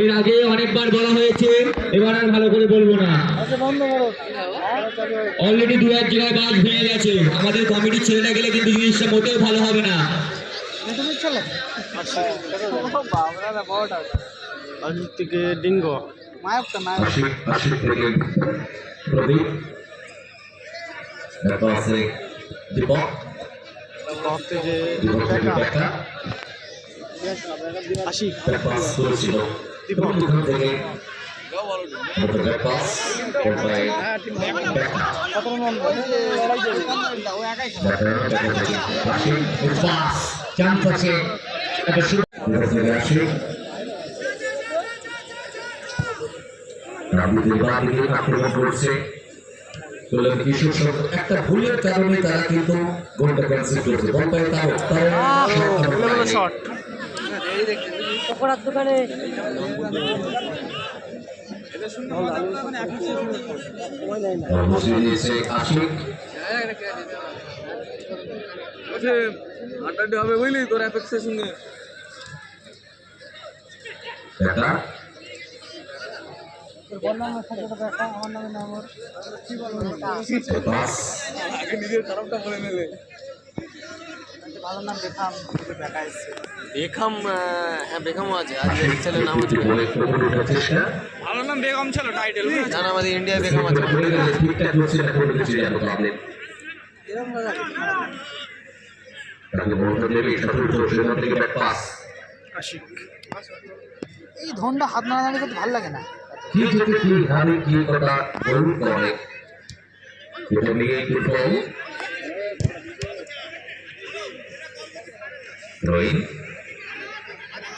এর আগে অনেকবার বলা হয়েছে এবার আর ভালো করে বলব না। অলরেডি দু এক জায়গায় বাস ভেঙে গেছে। আমাদের কমিটির ছেলেরা গেলে কিন্তু জিনিসটা মোটেও ভালো হবে না। থেকে ডিঙ্গো। দীপক। দীপক থেকে আশি ওখান থেকে একটা ভুলের কারণে তারা কিন্তু গোলটা ক্যান্সেল করেছে বল পায় তাও তাও শট পকোড়ার দোকানে দিয়েছে হবে বুঝলি তোর অ্যাপেক্সের সঙ্গে এটা? পাস আগে নিজের খারাপটা বলে নিলে। বেখাম হ্যাঁ বেখামও আছে। আর ছেলের নাম আছে ভালো নাম বেগম ছিল টাইটেল জান আমাদের ইন্ডিয়ায় বেগম আছে। না? এই ধনটা হাত নাড়ানাড়ি করতে ভালো লাগে না। কি কি কি কথা বলুন করে এটা নিয়ে ফুটবল রোহিত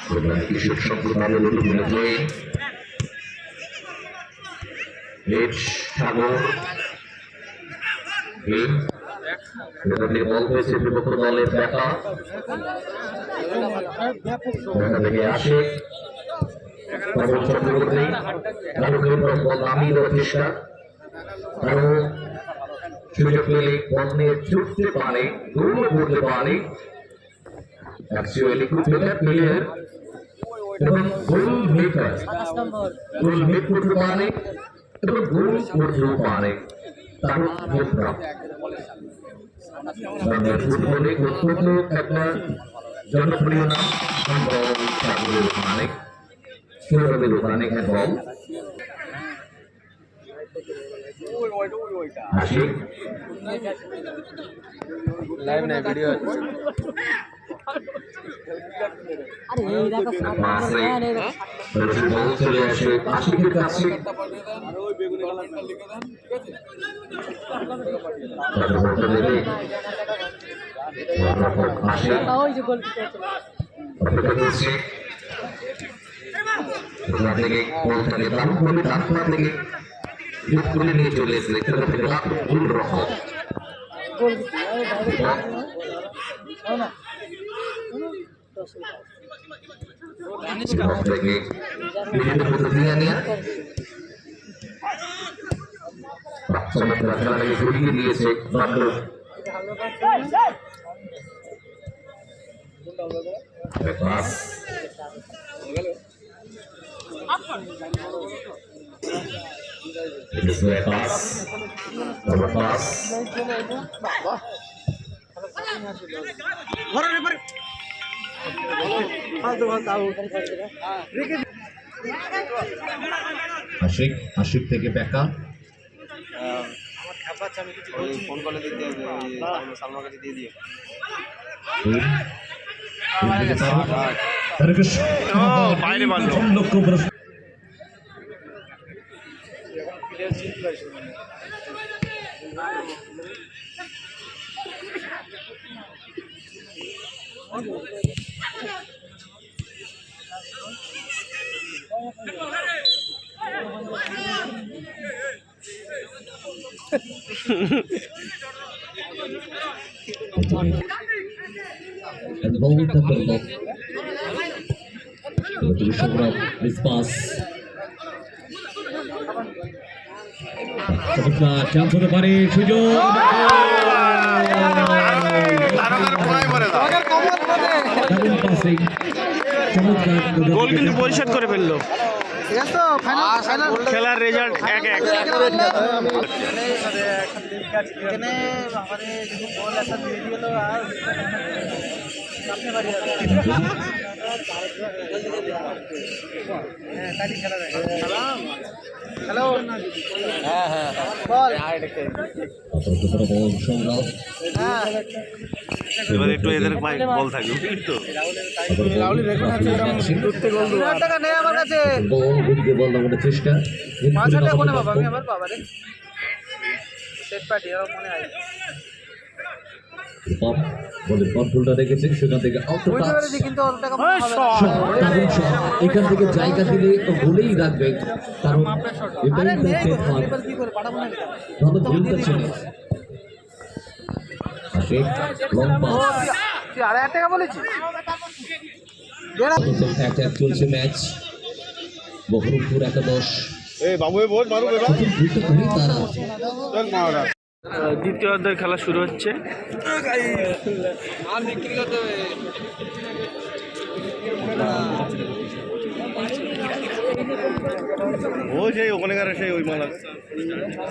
প্রধান কৃষক সম্প্রদায়ের রোহিত লেট সাগর। থেকে বল হয়েছে বিপক্ষ দলের দেখা এখান থেকে আসে। চক্রবর্তী তারপরে বল নামিয়ে দেওয়ার চেষ্টা। আরও সুযোগ পেলে বল নিয়ে ছুটতে পারে গোল করতে পারে। অ্যাকচুয়ালি খুব বেটার প্লেয়ার এবং গোল মেকার গোল মেক করতে পারে এবং গোল করতেও পারে তার যোদ্ধা বাংলার ফুটবলে অত্যন্ত একটা জনপ্রিয় নাম সম্ভব সাগরের মানিক সৌরভের মানিক এবং আশিক লাইভ নাই ভিডিও আছে আরে এই দেখো সাত পাশে হ্যাঁ, এই দেখো রশিদ বল চলে আসে আশিকের কাছে তাকে বলতে দেবে আশিক সাত। ওই যে গোল কিকে আছে অপেক্ষা করছে ওখান থেকে বল থেকে দাম করে দাম করা থেকে লিফট করে নিয়ে চলে এসে এখান থেকে লাভ ভুল রকম গোল কিকে ওই ডাইরেক্ট না থেকে বিভিন্ন প্রতিক্রিয়া নিয়ে চমৎকার খেলাটাকে ঘুরিয়ে দিয়েছে bungalow pass It is a pass. Number pass. Ashik Ashik থেকে বেকা ফোন কলে দিতে হবে সালমার কাছে দিয়ে দিও বাইরে মারলো। চান্স হতে পারে সুযোগ দারুণ পাসিং গোল কিন্তু পরিশোধ করে ফেলল। খেলার রেজাল্ট এক এক। আমাদের একটা হ্যালো হ্যাঁ হ্যাঁ বল অপরতর বল এবার একটু এদের ভাই বল থাকবে কিন্তু হাজার টাকা নেই আমার কাছে বল গুলিকে বল লাগানোর চেষ্টা পাঁচ হাজার কোনে বাবা? আমি আবার বাবা রে সেট পার্টি আর মনে হয় পপ কন্ট্রোলটা রেখেছে সেখান থেকে এখান থেকে জায়গা দিলে গোলেই রাখবে। কারণ এটাই ভালো ভুলটা ছিল চলছে ম্যাচ বহরমপুর একাদশ। বাবু মারু তারা। দ্বিতীয় অর্ধের খেলা শুরু হচ্ছে। ও সেই ওখানকার সেই ওই মালা।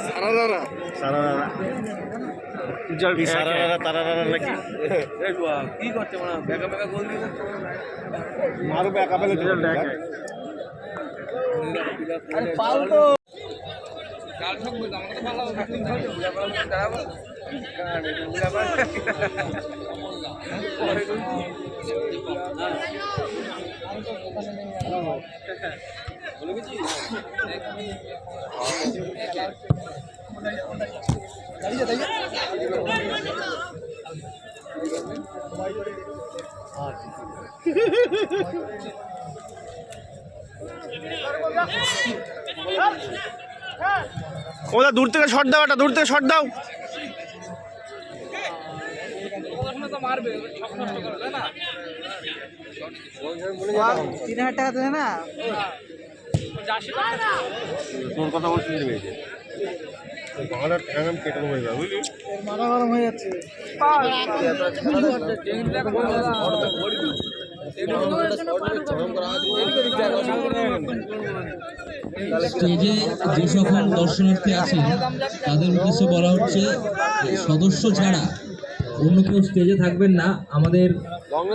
সারা রারা সারা মানে দিয়ে মারু ব্যাকা পেলে আরে ওটা দূর থেকে শট দাও একটা দূর থেকে শট দাও। তিন হাজার টাকা দেবে না তোর কথা বলছি বাংলার ঠ্যাঙ্গাম কেটে নেব এবার বুঝলি? মাথা গরম হয়ে যাচ্ছে। স্টেজে যে সকল দর্শনার্থী আছেন, তাদের উদ্দেশ্যে বলা হচ্ছে, সদস্য ছাড়া অন্য কেউ স্টেজে থাকবেন না। আমাদের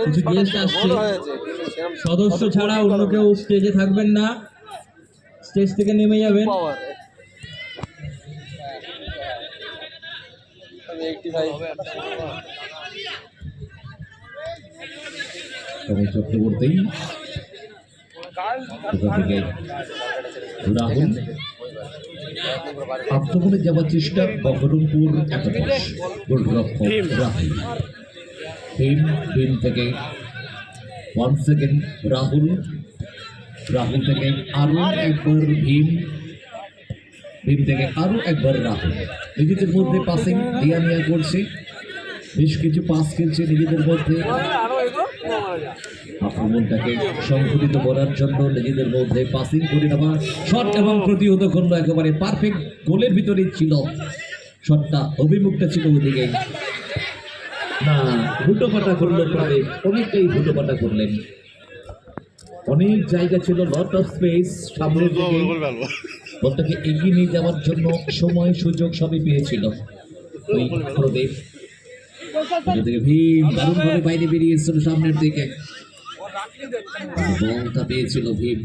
কিছু গেস্ট আসছে। সদস্য ছাড়া অন্য কেউ স্টেজে থাকবেন না। স্টেজ থেকে নেমে যাবেন। চক্রবর্তী রাহুল আক্রমণে যাওয়ার চেষ্টা বহরমপুর রাহুল। থেকে ওয়ান সেকেন্ড রাহুল। রাহুল থেকে আরও একবার ভীম। ভীম থেকে আরও একবার রাহুল। নিজেদের মধ্যে পাসিং দিয়া নিয়া করছে। বেশ কিছু পাস খেলছে নিজেদের মধ্যে। আক্রমণটাকে সংঘটিত করার জন্য নিজেদের মধ্যে পাসিং করে নেওয়া। শট এবং প্রতিহত করল একেবারে পারফেক্ট গোলের ভিতরেই ছিল। শটটা অভিমুখটা ছিল ওদিকে। না হুটোপাটা করল প্রায় অনেকটাই হুটোপাটা করলেন। অনেক জায়গা ছিল লট অফ স্পেস সামনের দিকে বলটাকে এগিয়ে নিয়ে যাওয়ার জন্য সময় সুযোগ সবই পেয়েছিল। ওই প্রদীপ থেকে ভীম দারুণভাবে বাইরে বেরিয়ে এসেছিল সামনের দিকে। বলটা পেয়েছিল ভীম।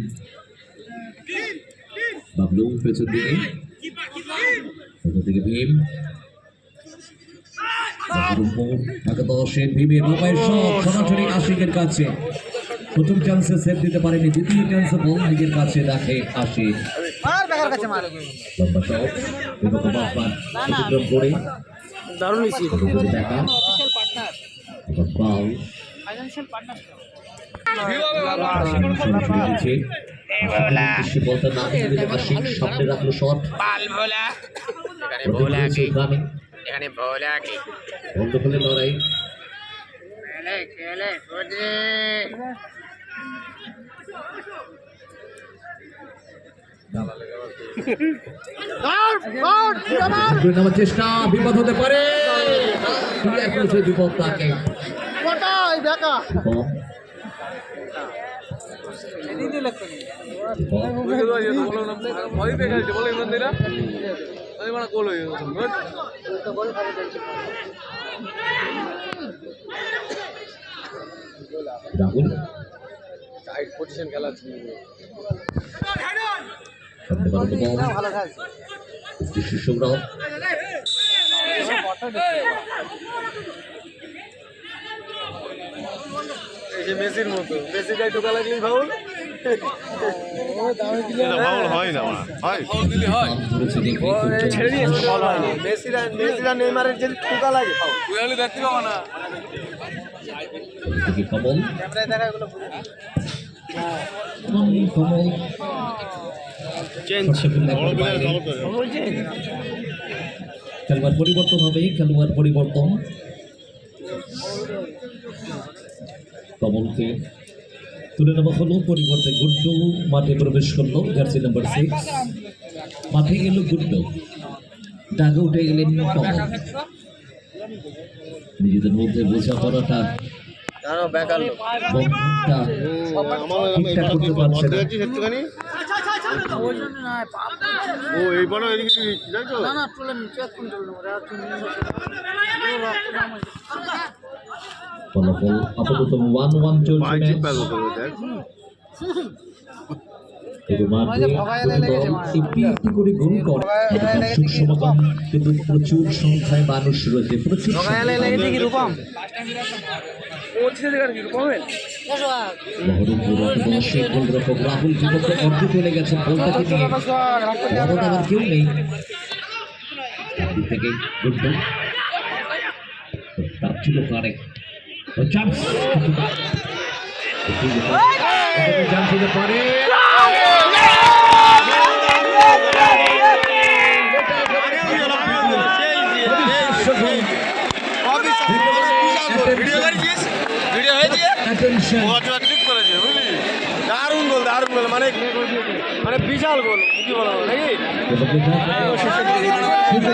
বাবলু পেছন দিকে। ওটা থেকে ভীম ভীমের মোবাইল সরাসরি আশিকের কাছে। প্রথম চান্সে সেভ দিতে পারেনি দ্বিতীয় চান্সে বল নিজের কাছে রাখে আশিক। লম্বা শট অতিক্রম করে। দারুণ রানিং এখানে ভোলা কি? বন্ধ করলে লড়াই খেলে নেওয়ার চেষ্টা বিপদ হতে পারে। বিপদ তাকে। দেখা শুভম এদিন সামনে বাড়ানো বল সৌরভ মেসির মতো। মেসি গায়ে ঢোকা লাগলেই ফাউল ফাউল হয় না। হয়। পাম ধরেছে দেখে ছেড়ে দিয়েছে ফাউল হয় না। মেসিরা মেসিরা নেইমারের যদি ঠোকা লাগে ফাউল ক্যামেরায় দেখা এগুলো কমল চেঞ্জ বাইরে। খেলোয়াড় পরিবর্তন হবে খেলোয়াড় পরিবর্তন। কমলকে তুলে নেওয়া হলো পরিবর্তে গুড্ডু মাঠে প্রবেশ করল জার্সি নাম্বার সিক্স মাঠে গেল গুড্ডু। ডাকে উঠে গেলেন কমল নিজেদের মধ্যে বোঝাপড়াটা কারও বেকার লোক বন্ধনটা আমার ঠিকঠাক করতে পারছে না। ও এই বড় এদিকে তুই তো না না নিচে এখন। ফলাফল আপাতত ওয়ান ওয়ান চলছে করে করে কিন্তু প্রচুর সংখ্যায় মানুষ রয়েছে প্রচুর সেই গোলরক্ষক রাহুল যুবকরা অর্ধ চলে গেছে আবার কেউ নেই থেকে চান্স হতে পারে Attention. দারুণ গোল দারুণ গোল মানে মানে বিশাল গোল কি বলো নাকি? দুই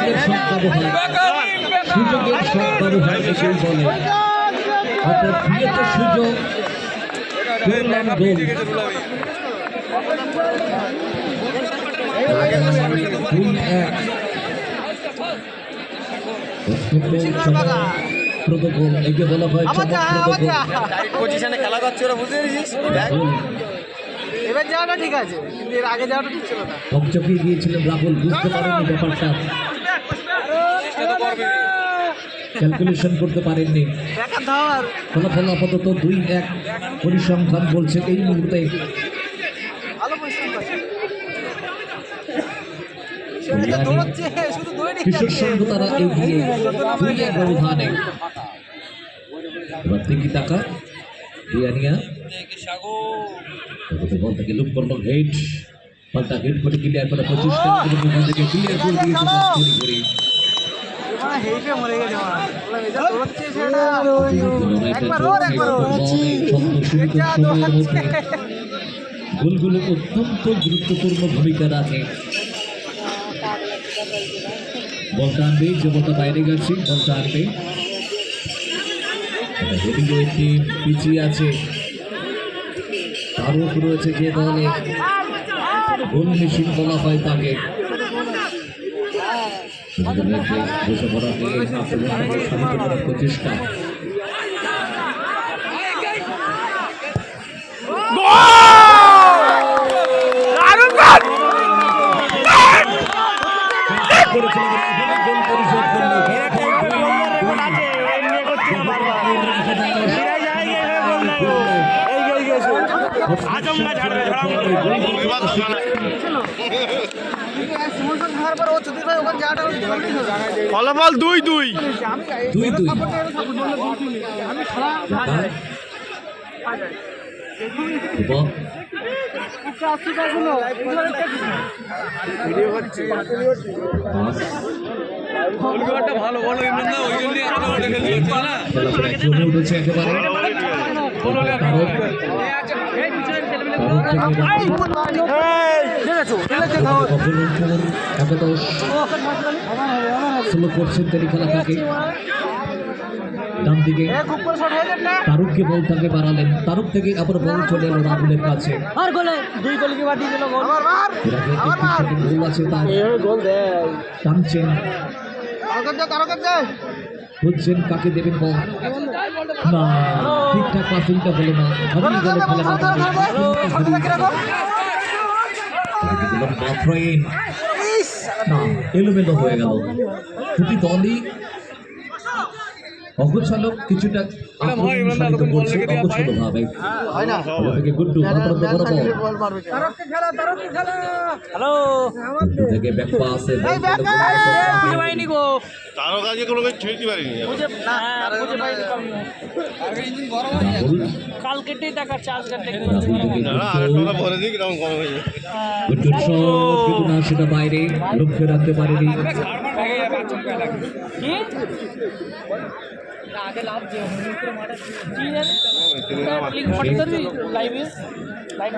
এক বলা হয় পজিশনে খেলা করছে ওরা বুঝতে পেরেছিস? এবার যাওয়াটা ঠিক আছে কিন্তু এর আগে যাওয়াটা ঠিক ছিল না। গিয়েছিলেন রাহুল বুঝতে পারেননি ব্যাপারটা। ক্যালকুলেশন করতে পারেননি। ফলাফল আপাতত দুই এক পরিসংখ্যান বলছে এই মুহূর্তে। কিশোর সংঘ তারা এগিয়ে দুই এক ব্যবধানে এবার তিনটি টাকা দিয়ানিয়া বল থেকে লুপ হেড পাল্টা হেড করে ক্লিয়ার থেকে ক্লিয়ার করে দিয়েছে করে। গোলগুলো অত্যন্ত গুরুত্বপূর্ণ ভূমিকা রাখে বলটা আনবে যে বলটা বাইরে গেছে বলটা আনবে। পিছিয়ে আছে। তারও রয়েছে যে দলে গোল শৃঙ্খলা বলা হয় তাকে প্রচেষ্টা গোল পরিশোধ করল সিমনসন খাওয়ার পর ও চতুর্থ ভাই ওখানে যাওয়াটা দৌড়ি ফলাফল দুই দুই আমি দুই দুই ভালো বলো ওই জন্যই খেলতে না একাদশ স্লো করছেন তিনি খেলা ডান দিকে তারুককে বল তাকে বাড়ালেন তারুক থেকে আবার বল চলে এলো রাহুলের কাছে দুই গোল কি দিল গোল আছে। তার টানছেন তারকত কাকে দেবেন বল না ঠিকঠাক পাসিংটা হলো না গেল খেলাটা মাত্রইন না এলোমেলো হয়ে গেল দুটি দলই অগোছালো কিছুটা করছে অগোছালো ভাবে গুড্ডু বল খেলা খেলা হ্যালো। থেকে পাইনি গো। তারও কাজে কোনো কিছু ছেড়তে পারিনি। কম কাল কেটে কম হয়ে সেটা বাইরে লক্ষ্যে রাখতে পারেনি। কি? আগে লাভ দিও লাইভে লাইভ